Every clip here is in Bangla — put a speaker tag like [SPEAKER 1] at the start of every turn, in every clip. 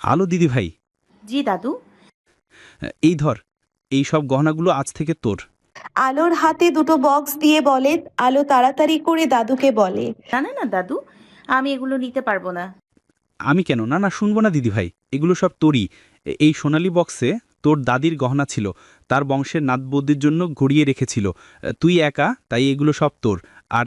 [SPEAKER 1] আলো দিদি ভাই।
[SPEAKER 2] জি দাদু।
[SPEAKER 1] এই ধর এই সব গহনাগুলো আজ থেকে তোর।
[SPEAKER 3] আলোর হাতে দুটো বক্স দিয়ে বলে আলো তাড়াতাড়ি করে দাদুকে বলে।
[SPEAKER 2] না না না দাদু আমি এগুলো নিতে পারব না।
[SPEAKER 1] আমি কেন? না না শুনব না দিদি ভাই এগুলো সব তোরই। এই সোনালী বক্সে তোর দাদির গহনা ছিল তার বংশের নাতবদ্যির জন্য গড়িয়ে রেখেছিল। তুই একা তাই এগুলো সব তোর। আর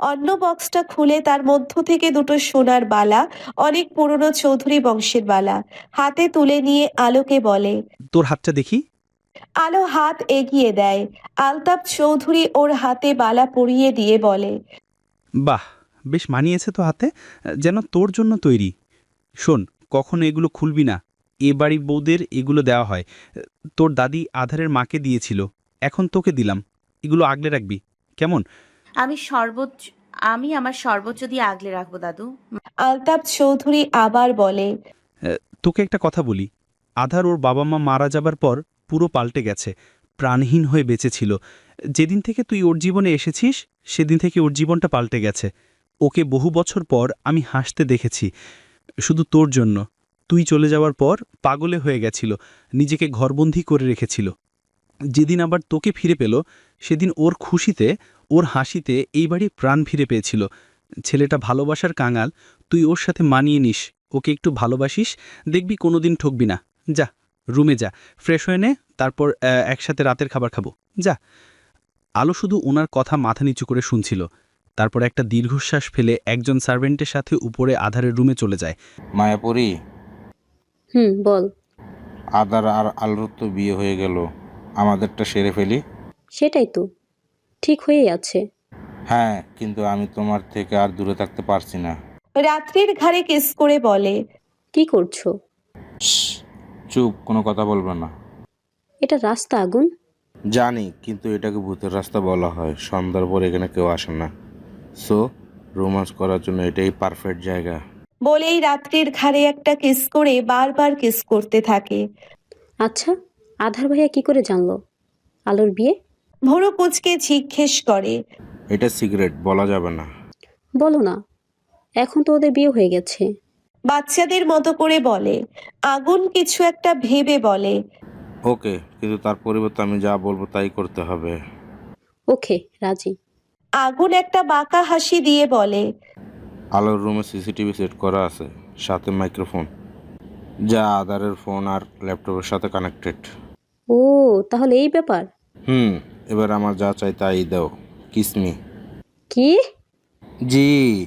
[SPEAKER 3] অন্য বক্সটা খুলে তার মধ্য থেকে দুটো সোনার বালা অনেক পুরনো চৌধুরী বংশের বালা হাতে তুলে নিয়ে আলোকে বলে
[SPEAKER 1] তোর হাতটা দেখি।
[SPEAKER 3] আলো হাত এগিয়ে দেয় আলতাপ চৌধুরী ওর হাতে বালা পরিয়ে দিয়ে বলে
[SPEAKER 1] বাহ বেশ মানিয়েছে তো হাতে যেন তোর জন্য তৈরি। শোন কখনো এগুলো খুলবি না এ বাড়ির বউদের এগুলো দেওয়া হয়। তোর দাদি আধারের মাকে দিয়েছিল এখন তোকে দিলাম এগুলো আগলে রাখবি কেমন?
[SPEAKER 2] আমি সর্বোচ্চ আমি আমার সর্বোচ্চ দিয়ে আগলে রাখব দাদু।
[SPEAKER 3] আলতাপ চৌধুরী আবার বলে
[SPEAKER 1] তোকে একটা কথা বলি। আধার ওর বাবা মা মারা যাবার পর পুরো পাল্টে গেছে প্রাণহীন হয়ে বেঁচেছিল। যেদিন থেকে তুই ওর জীবনে এসেছিস সেদিন থেকে ওর জীবনটা পাল্টে গেছে। ওকে বহু বছর পর আমি হাসতে দেখেছি শুধু তোর জন্য। তুই চলে যাওয়ার পর পাগলে হয়ে গেছিল নিজেকে ঘরবন্দি করে রেখেছিল। যেদিন আবার তোকে ফিরে পেল সেদিন ওর খুশিতে ওর হাসিতে এই বাড়ি প্রাণ ফিরে পেয়েছিল। ছেলেটা ভালোবাসার কাঙাল তুই ওর সাথে মানিয়ে নিস ওকে একটু ভালোবাসিস দেখবি কোনোদিন ঠকবি না। যা রুমে যা ফ্রেশ হয়ে নে তারপর একসাথে রাতের খাবার খাব। যা। আলো শুধু ওনার কথা মাথা নিচু করে শুনছিল। তারপর একটা দীর্ঘশ্বাস ফেলে একজন সার্ভেন্টের সাথে উপরে আধারের রুমে চলে যায়।
[SPEAKER 4] মায়াপুরী?
[SPEAKER 5] হুম বল।
[SPEAKER 4] আদার আর আলুর তো বিয়ে হয়ে গেল। আমাদেরটা সেরে ফেলি।
[SPEAKER 5] সেটাই তো ঠিক হয়েই আছে।
[SPEAKER 4] হ্যাঁ কিন্তু আমি তোমার থেকে আর দূরে থাকতে পারছি না।
[SPEAKER 3] রাত্রির ঘাড়ে কিস করে বলে
[SPEAKER 5] কি করছ?
[SPEAKER 4] চুপ কোনো কথা বলবে না।
[SPEAKER 5] এটা রাস্তা আগুন?
[SPEAKER 4] জানি কিন্তু এটাকে ভূতের রাস্তা বলা হয়। সন্ধ্যার পর এখানে কেউ আসে না। সো রোমান্স করার জন্য এটাই পারফেক্ট জায়গা।
[SPEAKER 3] বলেই রাত্রির ঘাড়ে একটা কিস করে বারবার কিস করতে থাকে।
[SPEAKER 5] আচ্ছা আধার ভাইয়া কি করে জানলো? আলোর বিয়ে?
[SPEAKER 3] ভোরু কুচকে জিজ্ঞেস করে।
[SPEAKER 4] এটা সিগারেট বলা যাবে না।
[SPEAKER 5] বলো না এখন তো ওদের বিয়ে হয়ে গেছে।
[SPEAKER 3] বাচ্চাদের মতো করে বলে। আগুন কিছু একটা ভেবে বলে।
[SPEAKER 4] ওকে কিন্তু তার পরিবর্তে আমি যা বলব তাই করতে হবে।
[SPEAKER 5] ওকে রাজি।
[SPEAKER 3] আগুন একটা বাঁকা হাসি দিয়ে বলে।
[SPEAKER 4] আলোর রুমে সিসিটিভি সেট করা আছে সাথে মাইক্রোফোন। যা আধারের ফোন আর ল্যাপটপের সাথে কানেক্টেড।
[SPEAKER 5] ও তাহলে এই ব্যাপার।
[SPEAKER 4] হুম এবার আমার যা চাই তাই দাও কিসমি
[SPEAKER 5] কি?
[SPEAKER 4] জি।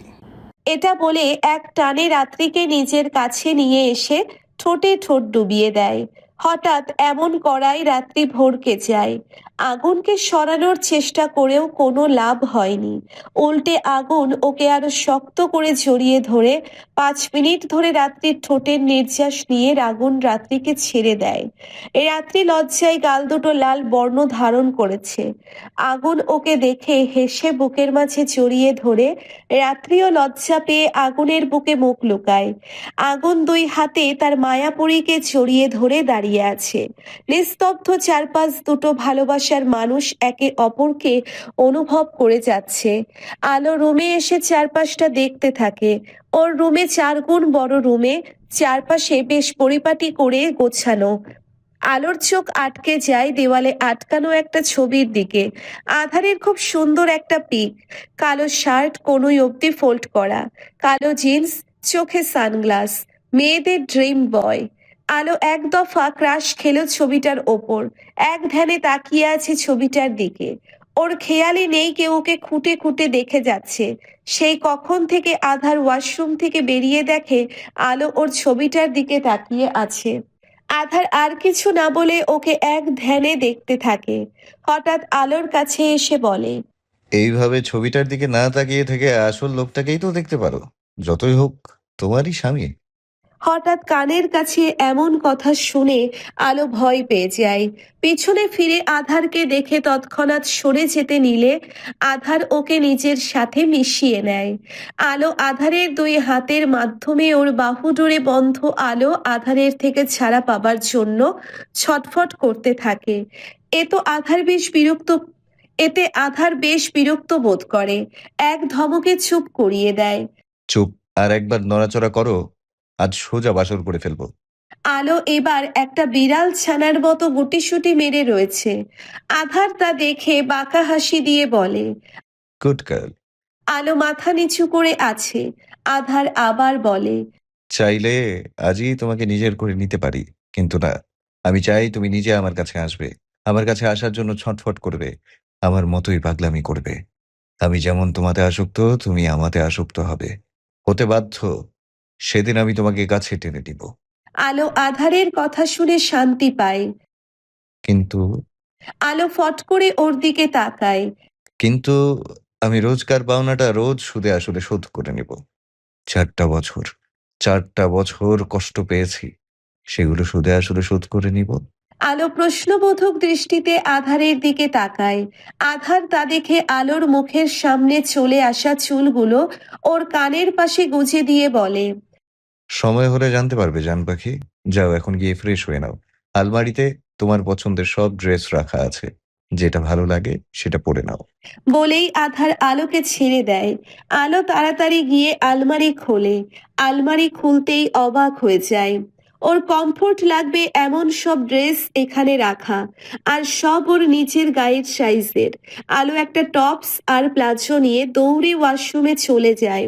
[SPEAKER 3] এটা বলে এক টানে রাত্রিকে নিজের কাছে নিয়ে এসে ঠোঁটে ঠোঁট ডুবিয়ে দেয়। হঠাৎ এমন করায় রাত্রি ভরকে যায়। আগুনকে সরানোর চেষ্টা করেও কোনো লাভ হয়নি। উল্টে আগুন ওকে আরও শক্ত করে জড়িয়ে ধরে পাঁচ মিনিট ধরে রাত্রির ঠোঁটের নির্যাস নিয়ে আগুন রাত্রিকে ছেড়ে দেয়। এ রাত্রি লজ্জায় গাল দুটো লাল বর্ণ ধারণ করেছে। আগুন ওকে দেখে হেসে বুকের মাঝে জড়িয়ে ধরে রাত্রিও লজ্জা পেয়ে আগুনের বুকে মুখ লুকায়। আগুন দুই হাতে তার মায়াপুরীকে জড়িয়ে ধরে দাঁড়িয়ে আছে। নিস্তব্ধ চারপাশ দুটো ভালোবাসার মানুষ একে অপরকে অনুভব করে যাচ্ছে। আলো রুমে এসে চারপাশটা দেখতে থাকে। ওর রুমে চার গুণ বড় রুমে চারপাশে বেশ পরিপাটি করে গোছানো। আলোর চোখ আটকে যায় দেওয়ালে আটকানো একটা ছবির দিকে। আধারের খুব সুন্দর একটা পিক। কালো শার্ট কোনোই অবধি ফোল্ড করা। কালো জিন্স, চোখে সানগ্লাস। মেয়েদের ড্রিম বয়। আলো এক দফা ক্রাশ খেলো ছবিটার ওপর। এক ধ্যানে তাকিয়ে আছে ছবিটার দিকে। ওর খেয়ালই নেই কেউ ওকে খুঁটে খুঁটে দেখে যাচ্ছে। সেই কখন থেকে আধার ওয়াশরুম থেকে বেরিয়ে দেখে আলো ওর ছবিটার দিকে তাকিয়ে আছে। আধার আর কিছু না বলে ওকে এক ধ্যানে দেখতে থাকে। হঠাৎ আলোর কাছে এসে বলে,
[SPEAKER 6] এইভাবে ছবিটার দিকে না তাকিয়ে থেকে আসল লোকটাকেই তো দেখতে পারো। যতই হোক, তোমারই স্বামী।
[SPEAKER 3] হঠাৎ কানের কাছে এমন কথা শুনে আলো ভয় পেয়ে যায়। পেছনে ফিরে আধারকে দেখে তৎক্ষণাৎ সরে যেতে নিলে আধার ওকে নিজের সাথে মিশিয়ে নেয়। আলো আধারের দুই হাতের মাধ্যমে ওর বাহু জুড়ে বন্ধ আলো আধারের থেকে ছাড়া পাবার জন্য ছটফট করতে থাকে। এ তো আধার বেশ বিরক্ত এতে আধার বেশ বিরক্ত বোধ করে। এক ধমকে চুপ করিয়ে দেয়।
[SPEAKER 6] চুপ, আর একবার নড়াচড়া করো। আজ সোজা বাসর করে ফেলব।
[SPEAKER 3] আলো এবার একটা বিড়াল ছানার মতো গুটিসুটি মেরে রয়েছে। আধার তা দেখে বাঁকা হাসি দিয়ে বলে
[SPEAKER 6] গুড গার্ল
[SPEAKER 3] আলো মাথা নিচু করে আছে। আধার আবার বলে
[SPEAKER 6] চাইলে আজই তোমাকে নিজের করে নিতে পারি কিন্তু না আমি চাই তুমি নিজে আমার কাছে আসবে। আমার কাছে আসার জন্য ছটফট করবে আমার মতোই পাগলামি করবে। আমি যেমন তোমাতে আসক্ত তুমি আমাতে আসক্ত হবে। হতে বাধ্য। সেদিন আমি তোমাকে কাছে টেনে নিব
[SPEAKER 3] আলো আধারের কথা শুনে শান্তি পায়
[SPEAKER 6] কিন্তু
[SPEAKER 3] আলো ফট করে ওর দিকে তাকায়।
[SPEAKER 6] কিন্তু আমি রোজকার পাওনাটা রোজ সুদে আসলে শোধ করে নিব। চারটা বছর চারটা বছর কষ্ট পেয়েছি সেগুলো সুদে আসলে শোধ করে নিব।
[SPEAKER 3] আলো প্রশ্নবোধক দৃষ্টিতে আধারের দিকে তাকায়। আধার তা দেখে আলোর মুখের সামনে চলে আসা চুলগুলো ওর কানের পাশে গুজে দিয়ে বলে
[SPEAKER 6] সময় হলে জানতে পারবে, জান পাখি। যাও, এখন গিয়ে ফ্রেশ হয়ে নাও। আলমারিতে তোমার পছন্দের সব ড্রেস রাখা আছে। যেটা ভালো লাগে, সেটা পরে নাও।
[SPEAKER 3] বলেই আধার আলোকে ছেড়ে দেয়। আলো তাড়াতাড়ি গিয়ে আলমারি খোলে। আলমারি খুলতেই অবাক হয়ে যায়। ওর কমফোর্ট লাগবে এমন সব ড্রেস এখানে রাখা। আর সব ওর নিচের গায়ের সাইজের আলো একটা টপস আর প্লাজো নিয়ে দৌড়ে ওয়াশরুমে চলে যায়।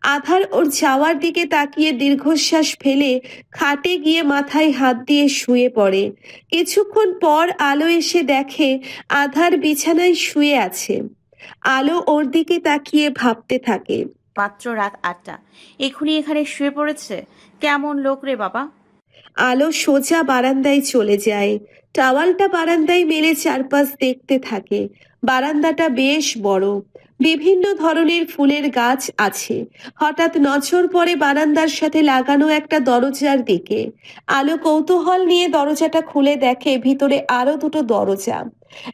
[SPEAKER 3] আধার ওর যাওয়ার দিকে তাকিয়ে দীর্ঘশ্বাস ফেলে খাটে গিয়ে মাথায় হাত দিয়ে শুয়ে পড়ে। কিছুক্ষণ পর আলো এসে দেখে আধার বিছানায় শুয়ে আছে। আলো ওর দিকে তাকিয়ে ভাবতে থাকে।
[SPEAKER 2] মাত্র রাত আটটা। এখনই এখানে শুয়ে পড়েছে? কেমন লোক রে বাবা?
[SPEAKER 3] আলো সোজা বারান্দায় চলে যায়। টাওয়ালটা বারান্দায় মেলে চারপাশ দেখতে থাকে। বারান্দাটা বেশ বড়। বিভিন্ন ধরনের ফুলের গাছ আছে। হঠাৎ নজর পরে বারান্দার সাথে লাগানো একটা দরজার দিকে। আলো কৌতূহল নিয়ে দরজাটা খুলে দেখে ভিতরে আরও দুটো দরজা।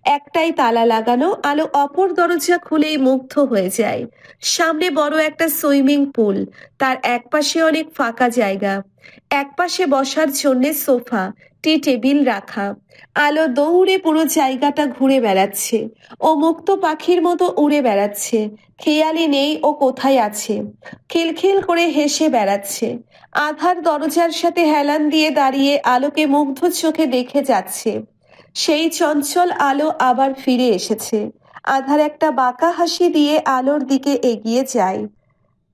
[SPEAKER 3] একটাই তালা লাগানো, আলো অপর দরজা খুলেই মুগ্ধ হয়ে যায়। সামনে বড় একটা সুইমিং পুল, তার একপাশে অনেক ফাঁকা জায়গা। একপাশে বসার জন্য সোফা, টি টেবিল রাখা। আলো দৌড়ে পুরো জায়গাটা ঘুরে বেড়াচ্ছে ও মুক্ত পাখির মতো উড়ে বেড়াচ্ছে। খেয়ালি নেই ও কোথায় আছে। খিলখিল করে হেসে বেড়াচ্ছে। আধার দরজার সাথে হেলান দিয়ে দাঁড়িয়ে আলোকে মুগ্ধ চোখে দেখে যাচ্ছে। সেই চঞ্চল আলো আবার ফিরে এসেছে। আধার একটা বাঁকা হাসি দিয়ে আলোর দিকে এগিয়ে যায়।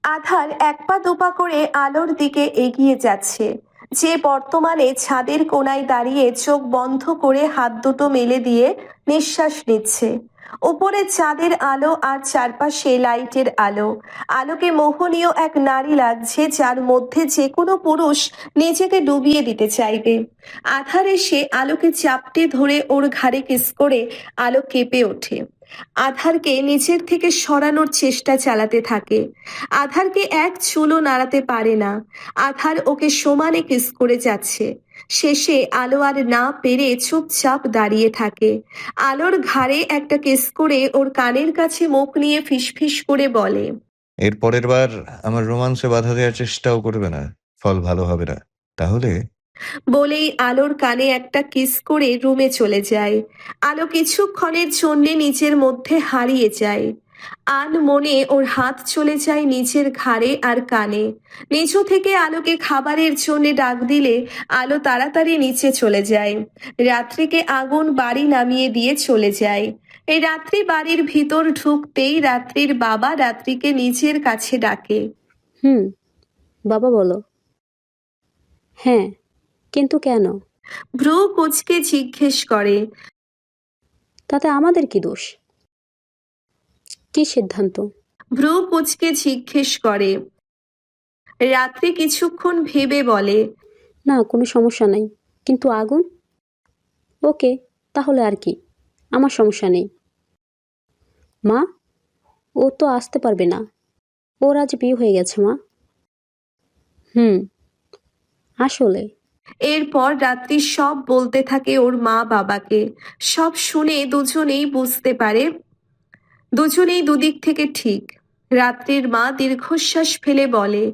[SPEAKER 3] আধার এক পা দুপা করে আলোর দিকে এগিয়ে যাচ্ছে। যে বর্তমানে ছাদের কোনায় দাঁড়িয়ে চোখ বন্ধ করে হাত দুটো মেলে দিয়ে নিঃশ্বাস নিচ্ছে। উপরে চাঁদের আলো আর চারপাশে লাইটের আলো। আলোকে মোহনীয় এক নারী লাগছে যার মধ্যে যে কোনো পুরুষ নিজেকে ডুবিয়ে দিতে চাইবে। আধারে সে আলোকে চাপটে ধরে ওর ঘাড়ে কিস করে আলো কেঁপে ওঠে। আধারকে নিচের থেকে সরানোর চেষ্টা চালাতে থাকে। আধারকে এক চুলও নাড়াতে পারে না। আধার ওকে সমানে কিস করে যাচ্ছে। শেষে আলো আর না পেরে চুপচাপ দাঁড়িয়ে থাকে। আলোর ঘাড়ে একটা কেস করে ওর কানের কাছে মুখ নিয়ে ফিসফিস করে বলে,
[SPEAKER 6] এর পরের বার আমার রোমান্সে বাধা দেওয়ার চেষ্টাও করবে না। ফল ভালো হবে না। তাহলে
[SPEAKER 3] বলেই আলোর কানে একটা কিস করে রুমে চলে যায়। আলো কিছুক্ষণের জন্য নিজের মধ্যে হারিয়ে যায়। আন মনে ওর হাত চলে যায় নিজের ঘাড়ে আর কানে। নিচু থেকে আলোকে খাবারের জন্য ডাক দিলে আলো তাড়াতাড়ি নিচে চলে যায়। রাত্রিকে আগুন বাড়ি নামিয়ে দিয়ে চলে যায়। এই রাত্রি বাড়ির ভিতর ঢুকতেই রাত্রির বাবা রাত্রিকে নিজের কাছে ডাকে।
[SPEAKER 5] হুম, বাবা বলো। হ্যাঁ। কিন্তু কেন?
[SPEAKER 3] ভ্রু কুচকে জিজ্ঞেস করে।
[SPEAKER 5] তাতে আমাদের কি দোষ? কি সিদ্ধান্ত?
[SPEAKER 3] ভ্রু কুচকে জিজ্ঞেস করে। রাত্রি কিছুক্ষণ ভেবে বলে।
[SPEAKER 5] না কোনো সমস্যা নাই। কিন্তু আগুন? ওকে তাহলে আর কি? আমার সমস্যা নেই। মা ও তো আসতে পারবে না। ওর আজ বিয়ে হয়ে গেছে মা। হুম আসলে।
[SPEAKER 3] এরপর রাত্রি সব বলতে থাকে ওর মা বাবাকে। সব শুনে দুজনেই বুঝতে পারে, দুজনেই দুদিক থেকে ঠিক। রাত্রির মা দীর্ঘশ্বাস ফেলে বলে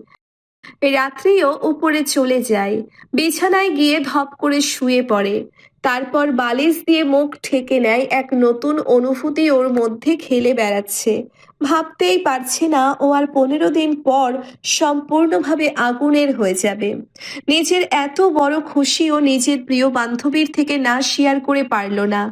[SPEAKER 3] রাত্রিও উপরে চলে যায়। বিছানায় গিয়ে ধপ করে শুয়ে পড়ে। তারপর বালিশ দিয়ে মুখ ঠেকে নেয় এক নতুন অনুভূতি ওর মধ্যে খেলে বেড়াচ্ছে। ভাবতেই পারছে না ও আর পনেরো দিন পর সম্পূর্ণভাবে আগুনের হয়ে যাবে। নিজের এত বড় খুশি ও নিজের প্রিয় বান্ধবীর থেকে না শেয়ার করে পারল না।